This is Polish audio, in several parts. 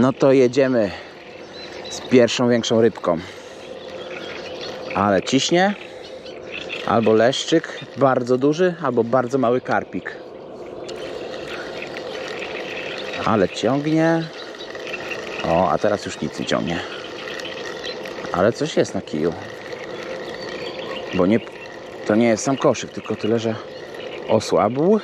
No to jedziemy z pierwszą większą rybką. Ale ciśnie. Albo leszczyk bardzo duży, albo bardzo mały karpik. Ale ciągnie. O, a teraz już nic nie ciągnie. Ale coś jest na kiju. Bo nie, to nie jest sam koszyk, tylko tyle, że osłabł.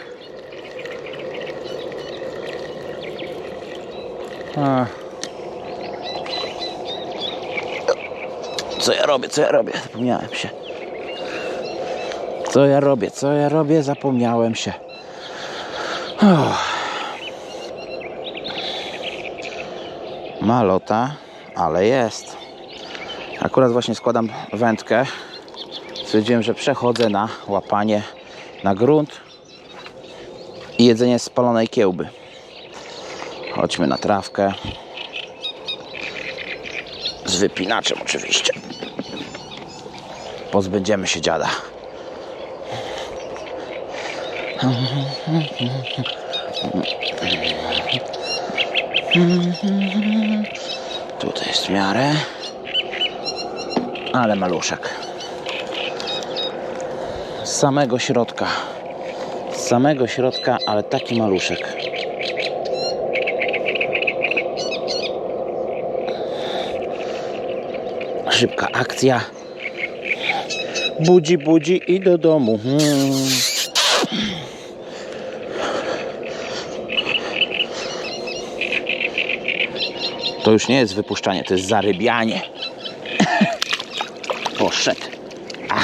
Co ja robię, co ja robię? Zapomniałem się. Co ja robię, co ja robię? Zapomniałem się. Uff. Malota, ale jest. Akurat właśnie składam wędkę. Stwierdziłem, że przechodzę na łapanie na grunt i jedzenie spalonej kiełby. Chodźmy na trawkę. Z wypinaczem oczywiście. Pozbędziemy się dziada. Tutaj jest w miarę. Ale maluszek. Z samego środka. Z samego środka, ale taki maluszek. Szybka akcja. Budzi, budzi i do domu. Hmm. To już nie jest wypuszczanie, to jest zarybianie. Poszedł. A.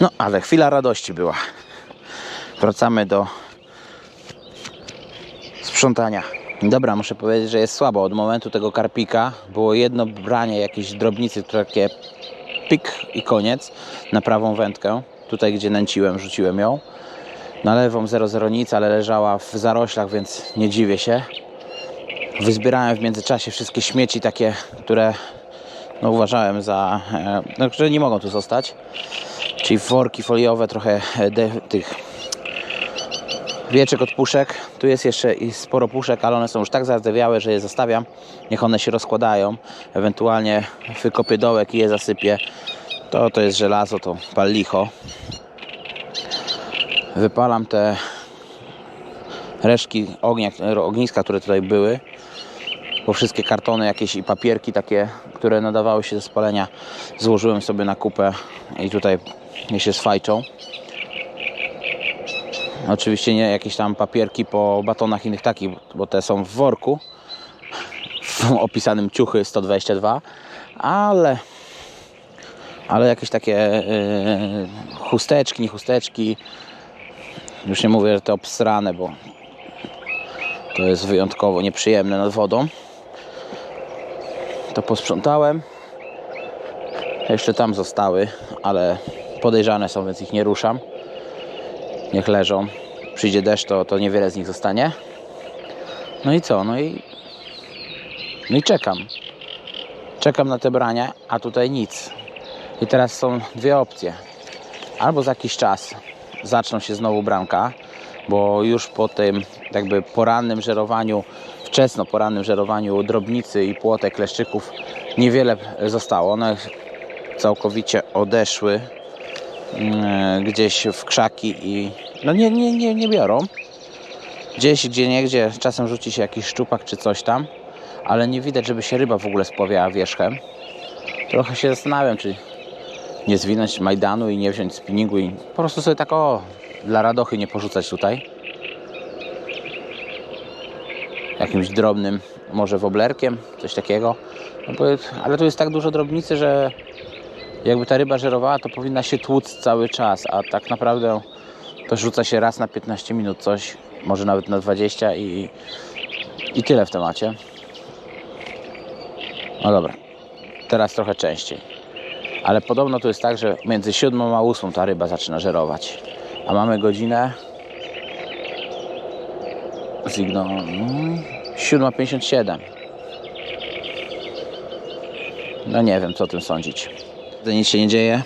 No, ale chwila radości była. Wracamy do sprzątania. Dobra, muszę powiedzieć, że jest słabo. Od momentu tego karpika było jedno branie jakiejś drobnicy, takie pik i koniec na prawą wędkę. Tutaj, gdzie nęciłem, rzuciłem ją. Na lewą 00 nic, ale leżała w zaroślach, więc nie dziwię się. Wyzbierałem w międzyczasie wszystkie śmieci takie, które no, uważałem za... E, no, które nie mogą tu zostać. Czyli worki foliowe, trochę e, de, tych wieczek od puszek. Tu jest jeszcze sporo puszek, ale one są już tak zardzewiałe, że je zostawiam. Niech one się rozkładają. Ewentualnie wykopię dołek i je zasypię. To, to jest żelazo, to pal licho. Wypalam te resztki ognia, ogniska, które tutaj były. Bo wszystkie kartony jakieś i papierki takie, które nadawały się do spalenia, złożyłem sobie na kupę i tutaj nie się sfajczą. Oczywiście nie jakieś tam papierki po batonach innych takich, bo te są w worku w opisanym ciuchy 122, ale ale jakieś takie yy, chusteczki, nie chusteczki, już nie mówię, że te obsrane, bo to jest wyjątkowo nieprzyjemne nad wodą. To posprzątałem. Jeszcze tam zostały, ale podejrzane są, więc ich nie ruszam. Niech leżą. Przyjdzie deszcz, to, to niewiele z nich zostanie. No i co? No i, no i czekam. Czekam na te brania, a tutaj nic. I teraz są dwie opcje. Albo za jakiś czas zaczną się znowu bramka, bo już po tym jakby porannym żerowaniu, wczesno porannym żerowaniu drobnicy i płotek leszczyków niewiele zostało. One całkowicie odeszły gdzieś w krzaki i no nie, nie, nie, nie biorą. Gdzieś, gdzie niegdzie czasem rzuci się jakiś szczupak czy coś tam, ale nie widać, żeby się ryba w ogóle spławiała wierzchem. Trochę się zastanawiam, czy nie zwinąć Majdanu i nie wziąć spinningu i po prostu sobie tak o, dla radochy nie porzucać tutaj. Jakimś drobnym, może woblerkiem, coś takiego. No bo, ale tu jest tak dużo drobnicy, że jakby ta ryba żerowała, to powinna się tłuc cały czas, a tak naprawdę to rzuca się raz na 15 minut coś, może nawet na 20 i, i tyle w temacie. No dobra, teraz trochę częściej. Ale podobno to jest tak, że między 7 a 8 ta ryba zaczyna żerować. A mamy godzinę. Zigno. mm, 7.57. No nie wiem, co o tym sądzić. Nic się nie dzieje.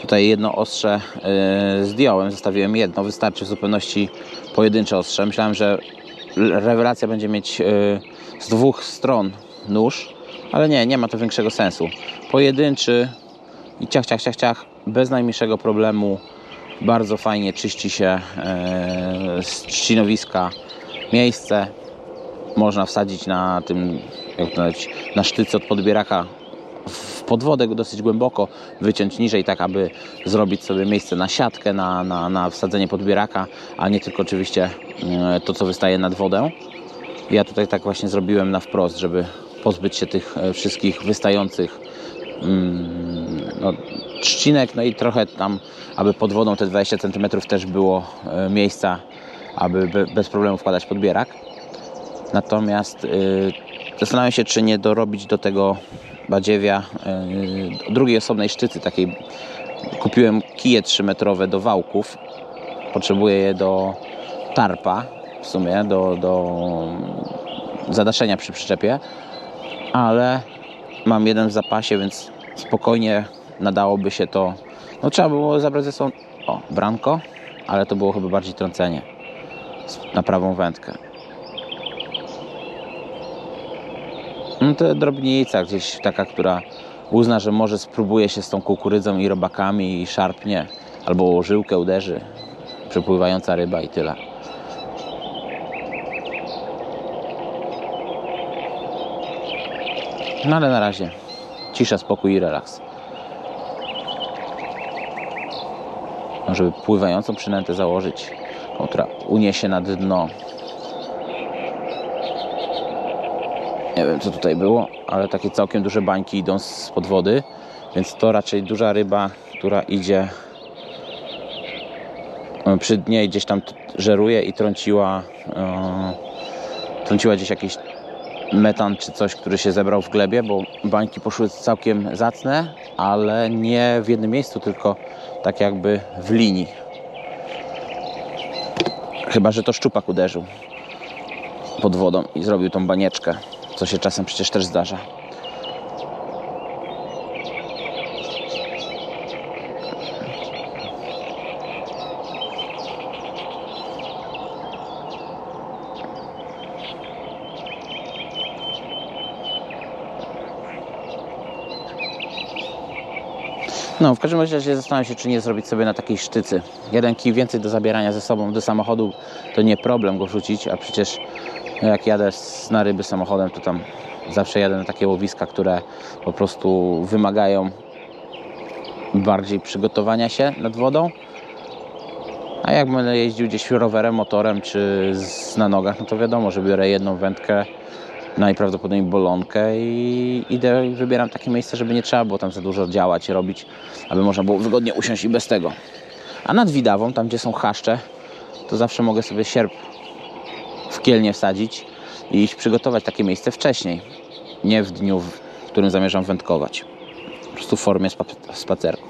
Tutaj jedno ostrze yy, zdjąłem, zostawiłem jedno, wystarczy w zupełności pojedyncze ostrze. Myślałem, że rewelacja będzie mieć yy, z dwóch stron nóż, ale nie, nie ma to większego sensu. Pojedynczy i ciach, ciach, ciach, ciach, bez najmniejszego problemu. Bardzo fajnie czyści się yy, z trzcinowiska miejsce. Można wsadzić na tym, jak to nazwać, na sztyce od podbieraka w podwodę dosyć głęboko, wyciąć niżej, tak aby zrobić sobie miejsce na siatkę, na, na, na wsadzenie podbieraka, a nie tylko oczywiście e, to, co wystaje nad wodę. Ja tutaj tak właśnie zrobiłem na wprost, żeby pozbyć się tych e, wszystkich wystających mm, no, trzcinek, no i trochę tam, aby pod wodą te 20 cm też było e, miejsca, aby be, bez problemu wkładać podbierak. Natomiast zastanawiam się, czy nie dorobić do tego badziewia y, drugiej osobnej sztycy, takiej kupiłem kije 3-metrowe do wałków. Potrzebuję je do tarpa w sumie, do, do zadaszenia przy przyczepie, ale mam jeden w zapasie, więc spokojnie nadałoby się to. No trzeba było zabrać ze sobą o, branko, ale to było chyba bardziej trącenie na prawą wędkę. No to drobnica gdzieś taka, która uzna, że może spróbuje się z tą kukurydzą i robakami i szarpnie, albo żyłkę uderzy, przepływająca ryba i tyle. No ale na razie cisza, spokój i relaks. No, żeby pływającą przynętę założyć, która uniesie na dno Nie wiem co tutaj było, ale takie całkiem duże bańki idą z pod wody, więc to raczej duża ryba, która idzie e, przy dnie i gdzieś tam żeruje i trąciła e, trąciła gdzieś jakiś metan czy coś, który się zebrał w glebie, bo bańki poszły całkiem zacne, ale nie w jednym miejscu, tylko tak jakby w linii. Chyba, że to szczupak uderzył pod wodą i zrobił tą banieczkę, co się czasem przecież też zdarza. No, w każdym razie zastanawiam się, czy nie zrobić sobie na takiej sztycy. Jeden kij więcej do zabierania ze sobą do samochodu, to nie problem go wrzucić, a przecież jak jadę na ryby samochodem, to tam zawsze jadę na takie łowiska, które po prostu wymagają bardziej przygotowania się nad wodą. A jak będę jeździł gdzieś rowerem, motorem czy z, na nogach, no to wiadomo, że biorę jedną wędkę, najprawdopodobniej bolonkę i idę i wybieram takie miejsce, żeby nie trzeba było tam za dużo działać, robić, aby można było wygodnie usiąść i bez tego. A nad Widawą, tam gdzie są chaszcze, to zawsze mogę sobie sierp w kielnie wsadzić i przygotować takie miejsce wcześniej. Nie w dniu, w którym zamierzam wędkować. Po prostu w formie spa- spacerku.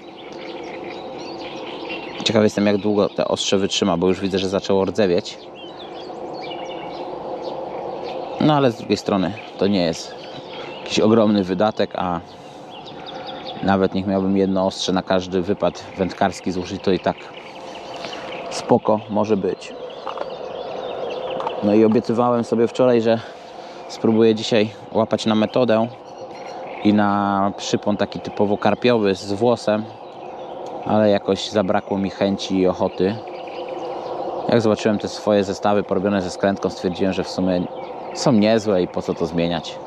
Ciekawy jestem, jak długo te ostrze wytrzyma, bo już widzę, że zaczęło rdzewieć. No ale z drugiej strony to nie jest jakiś ogromny wydatek, a nawet niech miałbym jedno ostrze na każdy wypad wędkarski złożyć, to i tak spoko może być. No i obiecywałem sobie wczoraj, że spróbuję dzisiaj łapać na metodę i na przypon taki typowo karpiowy z włosem, ale jakoś zabrakło mi chęci i ochoty. Jak zobaczyłem te swoje zestawy porobione ze skrętką, stwierdziłem, że w sumie są niezłe i po co to zmieniać.